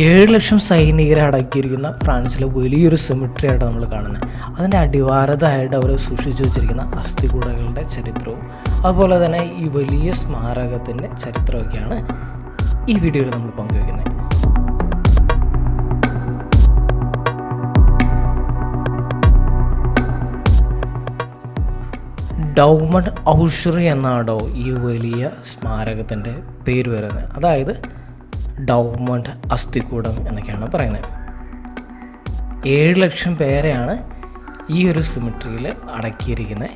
ഏഴ് ലക്ഷം സൈനികരെ അടക്കിയിരിക്കുന്ന ഫ്രാൻസിലെ വലിയൊരു സെമിട്രി ആയിട്ട് നമ്മൾ കാണുന്നത് അതിന്റെ അടിവാരതായിട്ട് അവർ സൂക്ഷിച്ചു വെച്ചിരിക്കുന്ന അസ്ഥികൂടകളുടെ ചരിത്രവും അതുപോലെ തന്നെ ഈ വലിയ സ്മാരകത്തിന്റെ ചരിത്രമൊക്കെയാണ് ഈ വീഡിയോയിൽ നമ്മൾ പങ്കുവയ്ക്കുന്നത് ഡൗമഡ് ഔഷറി എന്നാണോ ഈ വലിയ സ്മാരകത്തിന്റെ പേര് വരുന്നത് അതായത് ഡൗമണ്ട് അസ്ഥികൂടം എന്നൊക്കെയാണ് പറയുന്നത്. ഏഴ് ലക്ഷം പേരെയാണ് ഈ ഒരു സിമിട്രിയിൽ അടക്കിയിരിക്കുന്നത്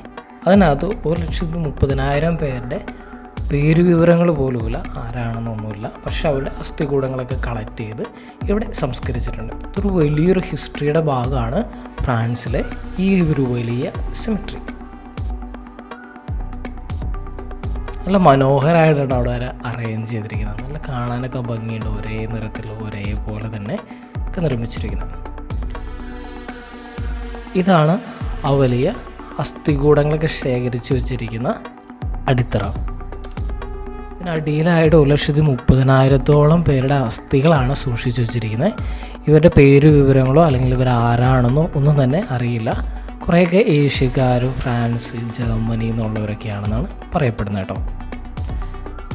അതിനകത്ത് ഒരു ലക്ഷത്തി മുപ്പതിനായിരം പേരുടെ പേര് വിവരങ്ങൾ പോലുമില്ല. ആരാണെന്നൊന്നുമില്ല. പക്ഷെ അവരുടെ അസ്ഥികൂടങ്ങളൊക്കെ കളക്ട് ചെയ്ത് ഇവിടെ സംസ്കരിച്ചിട്ടുണ്ട്. ഇതൊരു വലിയൊരു ഹിസ്റ്ററിയുടെ ഭാഗമാണ് ഫ്രാൻസിലെ ഈ ഒരു വലിയ സിമിട്രി നല്ല മനോഹരമായിട്ടാണ് അവിടെ വരെ അറേഞ്ച് ചെയ്തിരിക്കുന്നത്. നല്ല കാണാനൊക്കെ ഭംഗിയുണ്ട്. ഒരേ നിറത്തിൽ ഒരേപോലെ തന്നെ ഒക്കെ നിർമ്മിച്ചിരിക്കുന്നത്. ഇതാണ് ആ വലിയ അസ്ഥികൂടങ്ങളൊക്കെ ശേഖരിച്ച് വെച്ചിരിക്കുന്ന അടിത്തറ. അടിയിലായിട്ട് ഒരു ലക്ഷത്തി മുപ്പതിനായിരത്തോളം പേരുടെ അസ്ഥികളാണ് സൂക്ഷിച്ചു വെച്ചിരിക്കുന്നത്. ഇവരുടെ പേര് വിവരങ്ങളോ അല്ലെങ്കിൽ ഇവർ ആരാണെന്നോ ഒന്നും തന്നെ അറിയില്ല. കുറേയൊക്കെ ഏഷ്യക്കാരും ഫ്രാൻസ് ജർമ്മനി എന്നുള്ളവരൊക്കെയാണെന്നാണ് പറയപ്പെടുന്നത് കേട്ടോ.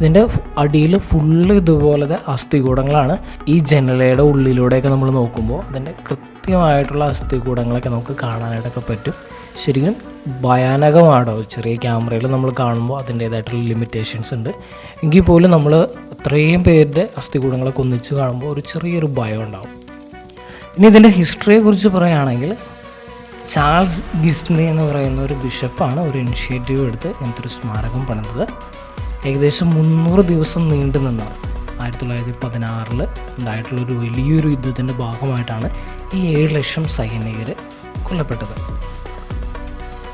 ഇതിന്റെ അടിയിൽ ഫുള്ള് ഇതുപോലത്തെ അസ്ഥികൂടങ്ങളാണ്. ഈ ജനലയുടെ ഉള്ളിലൂടെയൊക്കെ നമ്മൾ നോക്കുമ്പോൾ അതിന്റെ കൃത്യമായിട്ടുള്ള അസ്ഥികൂടങ്ങളൊക്കെ നമുക്ക് കാണാനായിട്ടൊക്കെ പറ്റും. ശരിക്കും ഭയാനകമാണോ? ചെറിയ ക്യാമറയിൽ നമ്മൾ കാണുമ്പോൾ അതിന്റേതായിട്ടുള്ള ലിമിറ്റേഷൻസ് ഉണ്ട്. എങ്കിൽ പോലും നമ്മൾ അത്രയും പേരുടെ അസ്ഥികൂടങ്ങളൊക്കെ ഒന്നിച്ച് കാണുമ്പോൾ ഒരു ചെറിയൊരു ഭയം ഉണ്ടാവും. ഇനി ഇതിന്റെ ഹിസ്റ്ററിയെക്കുറിച്ച് പറയുകയാണെങ്കിൽ ചാൾസ് ഗിസ്നെ എന്ന് പറയുന്ന ഒരു ബിഷപ്പാണ് ഒരു ഇനിഷ്യേറ്റീവ് എടുത്ത് ഇങ്ങനത്തെ ഒരു സ്മാരകം പണിതത്. ഏകദേശം മുന്നൂറ് ദിവസം നീണ്ടു നിന്നാണ് ആയിരത്തി തൊള്ളായിരത്തി പതിനാറിൽ ഉണ്ടായിട്ടുള്ളൊരു വലിയൊരു യുദ്ധത്തിന്റെ ഭാഗമായിട്ടാണ് ഈ ഏഴ് ലക്ഷം സൈനികർ കൊല്ലപ്പെട്ടത്.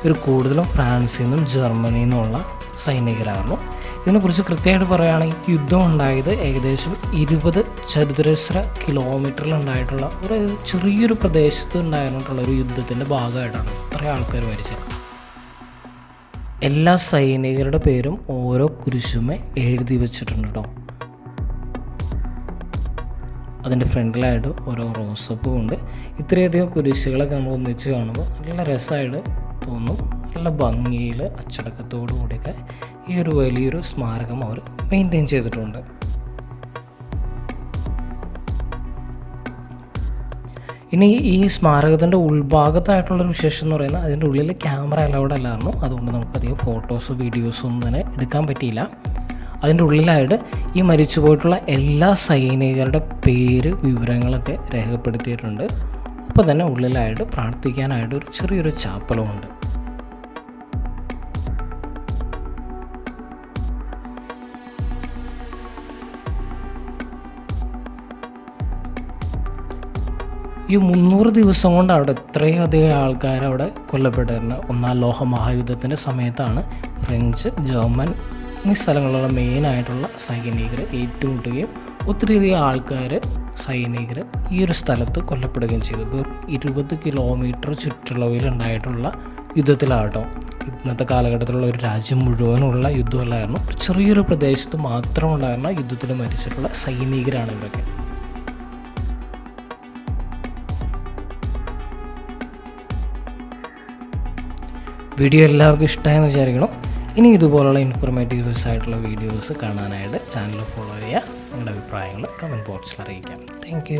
ഇവർ കൂടുതലും ഫ്രാൻസിൽ നിന്നും ജർമ്മനിയിൽ നിന്നുള്ള സൈനികരായിരുന്നു. ഇതിനെക്കുറിച്ച് കൃത്യമായിട്ട് പറയുകയാണെങ്കിൽ യുദ്ധം ഉണ്ടായത് ഏകദേശം ഇരുപത് ചതുരശ്ര കിലോമീറ്ററിൽ ഉണ്ടായിട്ടുള്ള ഒരു ചെറിയൊരു പ്രദേശത്ത് ഉണ്ടായിരുന്നിട്ടുള്ള ഒരു യുദ്ധത്തിന്റെ ഭാഗമായിട്ടാണ് ഇത്രയും ആൾക്കാർ മരിച്ചത്. എല്ലാ സൈനികരുടെ പേരും ഓരോ കുരിശുമേ എഴുതി വെച്ചിട്ടുണ്ട് കേട്ടോ അതിന്റെ ഫ്രണ്ടിലായിട്ട് ഓരോ റോസപ്പും ഉണ്ട്. ഇത്രയധികം കുരിശുകളൊക്കെ നമ്മൾ ഒന്നിച്ച് കാണുമ്പോൾ നല്ല രസമായിട്ട് തോന്നും. നല്ല ഭംഗിയിൽ അച്ചടക്കത്തോടു കൂടിയൊക്കെ ഈ ഒരു വലിയൊരു സ്മാരകം അവർ മെയിന്റെയിൻ ചെയ്തിട്ടുണ്ട്. ഇനി ഈ സ്മാരകത്തിന്റെ ഉൾഭാഗത്തായിട്ടുള്ളൊരു വിശേഷം എന്ന് പറയുന്നത് അതിന്റെ ഉള്ളിൽ ക്യാമറ അലൗഡ് അല്ലായിരുന്നു. അതുകൊണ്ട് നമുക്കധികം ഫോട്ടോസോ വീഡിയോസോ ഒന്നും തന്നെ എടുക്കാൻ പറ്റിയില്ല. അതിന്റെ ഉള്ളിലായിട്ട് ഈ മരിച്ചു പോയിട്ടുള്ള എല്ലാ സൈനികരുടെ പേര് വിവരങ്ങളൊക്കെ രേഖപ്പെടുത്തിയിട്ടുണ്ട്. അപ്പോൾ തന്നെ ഉള്ളിലായിട്ട് പ്രാർത്ഥിക്കാനായിട്ട് ഒരു ചെറിയൊരു ചാപ്പലമുണ്ട്. ഈ മുന്നൂറ് ദിവസം കൊണ്ട് അവിടെ ഇത്രയും അധികം ആൾക്കാർ അവിടെ കൊല്ലപ്പെട്ടിരുന്നു ഒന്നാം ലോക മഹായുദ്ധത്തിന്റെ സമയത്താണ് ഫ്രഞ്ച് ജർമ്മൻ എന്നീ സ്ഥലങ്ങളിലുള്ള മെയിനായിട്ടുള്ള സൈനികർ ഏറ്റുമുട്ടുകയും ഒത്തിരിയധികം ആൾക്കാർ സൈനികർ ഈ ഒരു സ്ഥലത്ത് കൊല്ലപ്പെടുകയും ചെയ്തു. വെറും ഇരുപത് കിലോമീറ്റർ ചുറ്റളവിലുണ്ടായിട്ടുള്ള യുദ്ധത്തിലാട്ടോ. ഇന്നത്തെ കാലഘട്ടത്തിലുള്ള ഒരു രാജ്യം മുഴുവനുള്ള യുദ്ധമല്ലായിരുന്നു. ചെറിയൊരു പ്രദേശത്ത് മാത്രം ഉണ്ടായിരുന്ന യുദ്ധത്തിൽ മരിച്ചിട്ടുള്ള സൈനികരാണ് ഇവരൊക്കെ. വീഡിയോ എല്ലാവർക്കും ഇഷ്ടമായെന്ന് വിചാരിക്കണം ഇനി ഇതുപോലുള്ള ഇൻഫോർമേറ്റീവ്സ് ആയിട്ടുള്ള വീഡിയോസ് കാണാനായിട്ട് ചാനൽ ഫോളോ ചെയ്യുക. നിങ്ങളുടെ അഭിപ്രായങ്ങൾ കമന്റ് ബോക്സിൽ അറിയിക്കാം. താങ്ക്